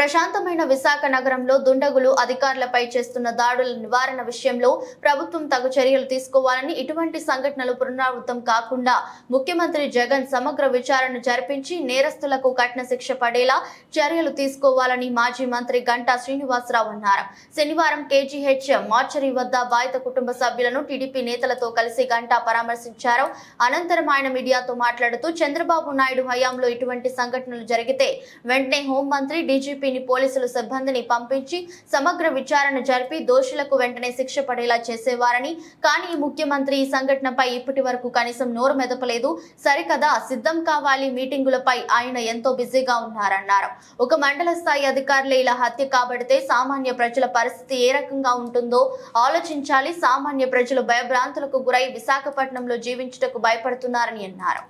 ప్రశాంతమైన విశాఖ నగరంలో దుండగులు అధికారులపై చేస్తున్న దాడుల నివారణ విషయంలో ప్రభుత్వం తగు చర్యలు తీసుకోవాలని ఇటువంటి సంఘటనలు పునరావృతం కాకుండా ముఖ్యమంత్రి జగన్ సమగ్ర విచారణ జరిపించి నేరస్తులకు కఠిన శిక్ష పడేలా చర్యలు తీసుకోవాలని మాజీ మంత్రి గంటా శ్రీనివాసరావు అన్నారు. శనివారం కేజీహెచ్ మార్చరీ వద్ద బాధిత కుటుంబ సభ్యులను టీడీపీ నేతలతో కలిసి గంటా పరామర్శించారు. అనంతరం ఆయన మీడియాతో మాట్లాడుతూ చంద్రబాబు నాయుడు హయాంలో ఇటువంటి సంఘటనలు జరిగితే వెంటనే హోంమంత్రి డీజీపీని పోలీసులు సిబ్బందిని పంపించి సమగ్ర విచారణ జరిపి దోషులకు వెంటనే శిక్ష పడేలా చేసేవారని. కానీ ఈ ముఖ్యమంత్రి ఈ సంఘటనపై ఇప్పటి వరకు కనీసం నోరు మెదపలేదు. సరికదా సిద్ధం కావాలి మీటింగులపై ఆయన ఎంతో బిజీగా ఉన్నారన్నారు. ఒక మండల స్థాయి అధికారులే ఇలా హత్య కాబడితే సామాన్య ప్రజల పరిస్థితి ఏ రకంగా ఉంటుందో ఆలోచించాలి. సామాన్య ప్రజలు భయభ్రాంతులకు గురై విశాఖపట్నంలో జీవించుటకు భయపడుతున్నారని అన్నారు.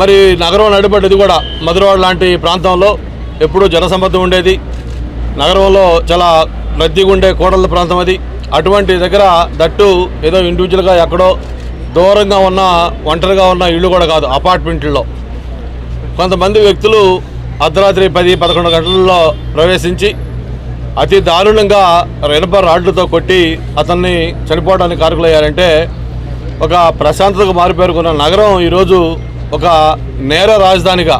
మరి నగరం నడిపడ్డది కూడా మధురవాడ లాంటి ప్రాంతంలో ఎప్పుడూ జనసమ్మద్ధం ఉండేది. నగరంలో చాలా రద్దీగా ఉండే కోడళ్ళ ప్రాంతం అది. అటువంటి దగ్గర దట్టు ఏదో ఇండివిజువల్గా ఎక్కడో దూరంగా ఉన్న ఒంటరిగా ఉన్న ఇళ్ళు కూడా కాదు అపార్ట్మెంట్లో కొంతమంది వ్యక్తులు అర్ధరాత్రి పది పదకొండు గంటల్లో ప్రవేశించి అతి దారుణంగా ఇనప రాడ్లతో కొట్టి అతన్ని చనిపోవడానికి కారకులయ్యారంటే ఒక ప్రశాంతతకు మారిపేరుకున్న నగరం ఈరోజు ఒక నేర రాజధానిగా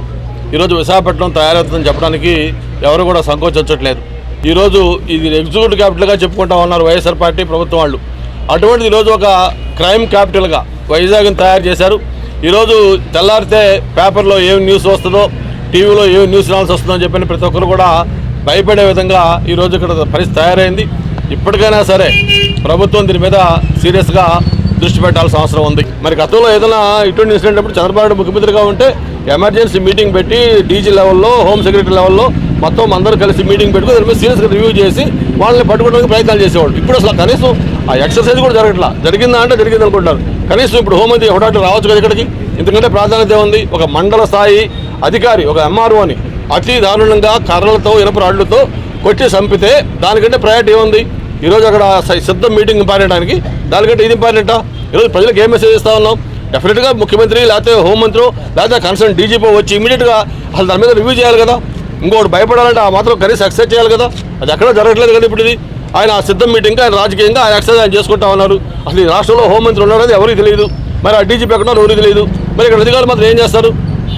ఈరోజు విశాఖపట్నం తయారవుతుందని చెప్పడానికి ఎవరు కూడా సంకోచించట్లేదు. ఈరోజు ఇది ఎగ్జిక్యూటివ్ క్యాపిటల్గా చెప్పుకుంటా ఉన్నారు వైఎస్ఆర్ పార్టీ ప్రభుత్వం వాళ్ళు. అటువంటిది ఈరోజు ఒక క్రైమ్ క్యాపిటల్గా వైజాగ్ని తయారు చేశారు. ఈరోజు తెల్లారితే పేపర్లో ఏం న్యూస్ వస్తుందో టీవీలో ఏం న్యూస్ రావాల్సి వస్తుందో అని చెప్పిన ప్రతి ఒక్కరు కూడా భయపడే విధంగా ఈరోజు ఇక్కడ పరిస్థితి తయారైంది. ఇప్పటికైనా సరే ప్రభుత్వం దీని మీద సీరియస్గా దృష్టి పెట్టాల్సిన అవసరం ఉంది. మరి గతంలో ఏదైనా ఇటువంటి ఇన్సిడెంట్ అప్పుడు చంద్రబాబు ముఖ్యమంత్రిగా ఉంటే ఎమర్జెన్సీ మీటింగ్ పెట్టి డీజీ లెవెల్లో హోమ్ సెక్రటరీ లెవెల్లో మొత్తం అందరూ కలిసి మీటింగ్ పెట్టుకుని దాని మీద సీరియస్గా రివ్యూ చేసి వాళ్ళని పట్టుకోవడానికి ప్రయత్నాలు చేసేవాళ్ళు. ఇప్పుడు అసలు కనీసం ఆ ఎక్సర్సైజ్ కూడా జరగట్లా. జరిగిందా అంటే జరిగింది అనుకుంటారు కనీసం ఇప్పుడు హోంమంత్రి హోటాటి రావచ్చు కదా ఇక్కడికి? ఎందుకంటే ప్రాధాన్యత ఉంది ఒక మండల స్థాయి అధికారి ఒక ఎంఆర్ఓ అని అతి దారుణంగా కర్రలతో ఇనప రాళ్ళతో కొట్టి చంపితే దానికంటే ప్రయారిటీ ఏముంది? ఈరోజు అక్కడ సిద్ధం మీటింగ్ పారేయడానికి దానికంటే ఇది ఇంపార్టెంటా ఈరోజు ప్రజలకు ఏం మెసేజ్ ఇస్తా ఉన్నాం డెఫినెట్గా ముఖ్యమంత్రి లేకపోతే హోంమంత్రి లేకపోతే కన్సర్న్ డీజీపీ వచ్చి ఇమీడియట్గా అసలు దాని మీద రివ్యూ చేయాలి కదా. ఇంకోటి భయపడాలంటే ఆ మాత్రం కనీసం ఎక్సైజ్ చేయాలి కదా. అది ఎక్కడ జరగట్లేదు కదా ఇప్పుడు ఇది ఆయన ఆ సిద్ధం మీటింగ్ ఆయన రాజకీయంగా ఆయన ఎక్సైజ్ ఆయన చేసుకుంటా ఉన్నారు. అసలు ఈ రాష్ట్రంలో హోంమంత్రి ఉన్నారని ఎవరికి తెలియదు. మరి ఆ డీజీపీ ఎక్కడ ఎవరికి తెలియదు. మరి ఇక్కడ అధికారులు మాత్రం ఏం చేస్తారు?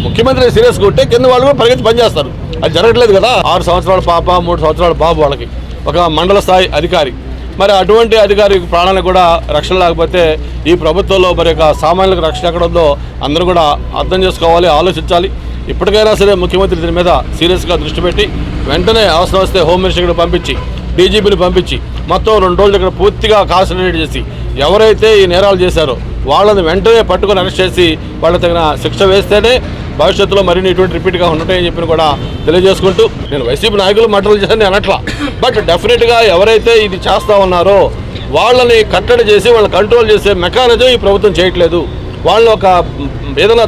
ముఖ్యమంత్రి సీరియస్ ఉంటే కింద వాళ్ళు కూడా పరిగెత్తి పనిచేస్తారు అది జరగట్లేదు కదా. ఆరు సంవత్సరాల పాప మూడు సంవత్సరాల బాబు వాళ్ళకి. ఒక మండల స్థాయి అధికారి. మరి అటువంటి అధికారి ప్రాణాలకు కూడా రక్షణ లేకపోతే ఈ ప్రభుత్వంలో మరి యొక్క సామాన్యులకు రక్షణ ఎక్కడ ఉందో అందరూ కూడా అర్థం చేసుకోవాలి ఆలోచించాలి. ఇప్పటికైనా సరే ముఖ్యమంత్రి దీని మీద సీరియస్గా దృష్టి పెట్టి వెంటనే అవసరం వస్తే హోమ్ మినిస్టర్ ఇక్కడ పంపించి డీజీపీని పంపించి మొత్తం రెండు రోజులు ఇక్కడ పూర్తిగా కాన్సన్ట్రేట్ చేసి ఎవరైతే ఈ నేరాలు చేశారో వాళ్ళని వెంటనే పట్టుకొని అరెస్ట్ చేసి వాళ్ళకి తగిన శిక్ష వేస్తేనే భవిష్యత్తులో మరిన్ని ఇటువంటి రిపీట్గా ఉంటాయని చెప్పి కూడా తెలియజేసుకుంటూ నేను వైసీపీ నాయకులు మటలు చేశాను నేను అనట్లా. బట్ డెఫినెట్గా ఎవరైతే ఇది చేస్తా ఉన్నారో వాళ్ళని కట్టడి చేసి వాళ్ళని కంట్రోల్ చేసే మెకానిజం ఈ ప్రభుత్వం చేయట్లేదు. వాళ్ళు ఒక ఏదైనా